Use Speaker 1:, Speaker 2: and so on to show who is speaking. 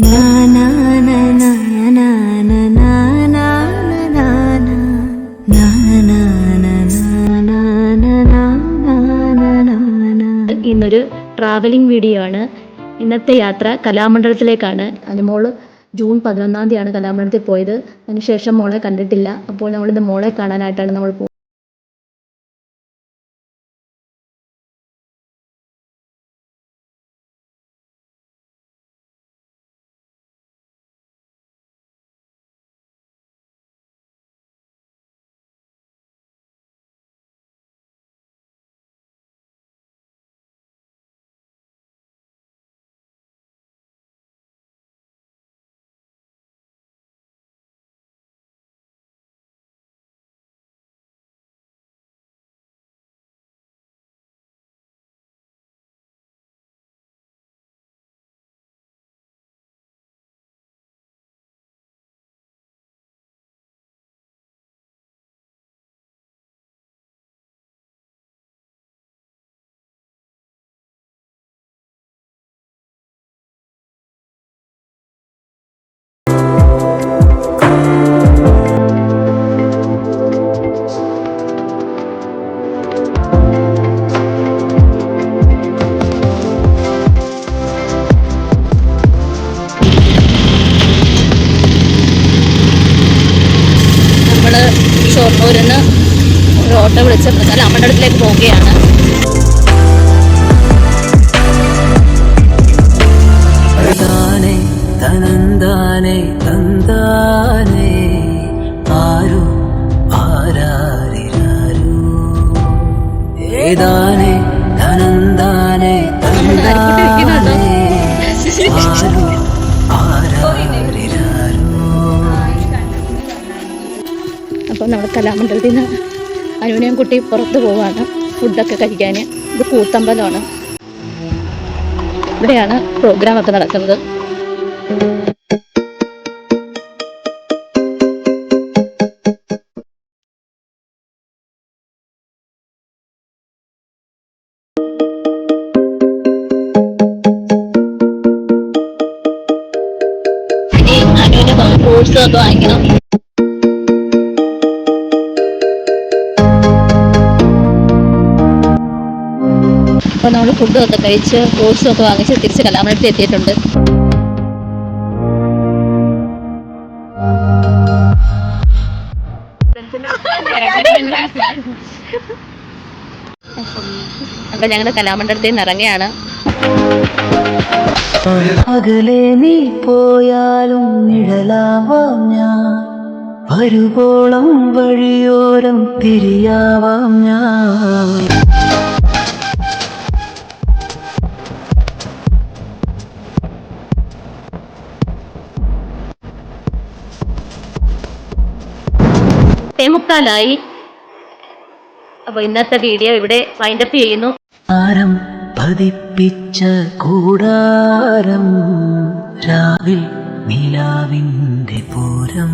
Speaker 1: ഇന്നൊരു travelling video ആണ്. ഇന്നത്തെ യാത്ര കലാമണ്ഡലത്തിലേക്കാണ്. അനുമോൾ ജൂൺ പതിനൊന്നാം തീയതിയാണ് കലാമണ്ഡലത്തിൽ പോയത്. അതിനുശേഷം മോളെ കണ്ടിട്ടില്ല. അപ്പോൾ നമ്മളിന്ന് മോളെ കാണാനായിട്ടാണ് നമ്മൾ ഷൊർണൂരിൽ നിന്ന് ഒരു ഓട്ടോ വിളിച്ച് കലാമണ്ഡലത്തിലേക്ക് പോവുകയാണ്.
Speaker 2: താനേ തനന്താനേ തന്താനേ ആരു ആരാരിരാരു ഏതാനേ തനന്താനേ തന്താനേ
Speaker 1: അപ്പോൾ നമ്മൾ കലാമണ്ഡലത്തിൽ നിന്ന് അനുവിനെയും കുട്ടി പുറത്ത് പോവാണ് ഫുഡൊക്കെ കഴിക്കാൻ. ഇത് കൂത്തമ്പലമാണ്. ഇവിടെയാണ് പ്രോഗ്രാമൊക്കെ നടക്കുന്നത്. ഫ്രൂട്ട്സ് ഒക്കെ വാങ്ങിക്കണം. അപ്പോൾ നമ്മൾ ഫുഡും ഒക്കെ കഴിച്ച് ഫ്രൂട്ട്സും ഒക്കെ വാങ്ങിച്ച് തിരിച്ച് കലാമണ്ഡലത്തിൽ എത്തിയിട്ടുണ്ട്. അപ്പൊ ഞങ്ങൾ കലാമണ്ഡലത്തിൽ നിന്ന് ഇറങ്ങിയാണ്.
Speaker 2: അകലെ നീ പോയാലും നിഴലാവാം ഞാൻ. വരുവോളം വഴിയോരം തിരിയാവാം ഞാൻ.
Speaker 1: തേമുക്കാലായി അപ്പോൾ ഇന്നത്തെ വീഡിയോ ഇവിടെ വൈൻഡപ്പ് ചെയ്യുന്നു.
Speaker 2: ആരം പതിപ്പിച്ച കൂടാരം രാവിൽ നിലാവിന്റെ പൂരം.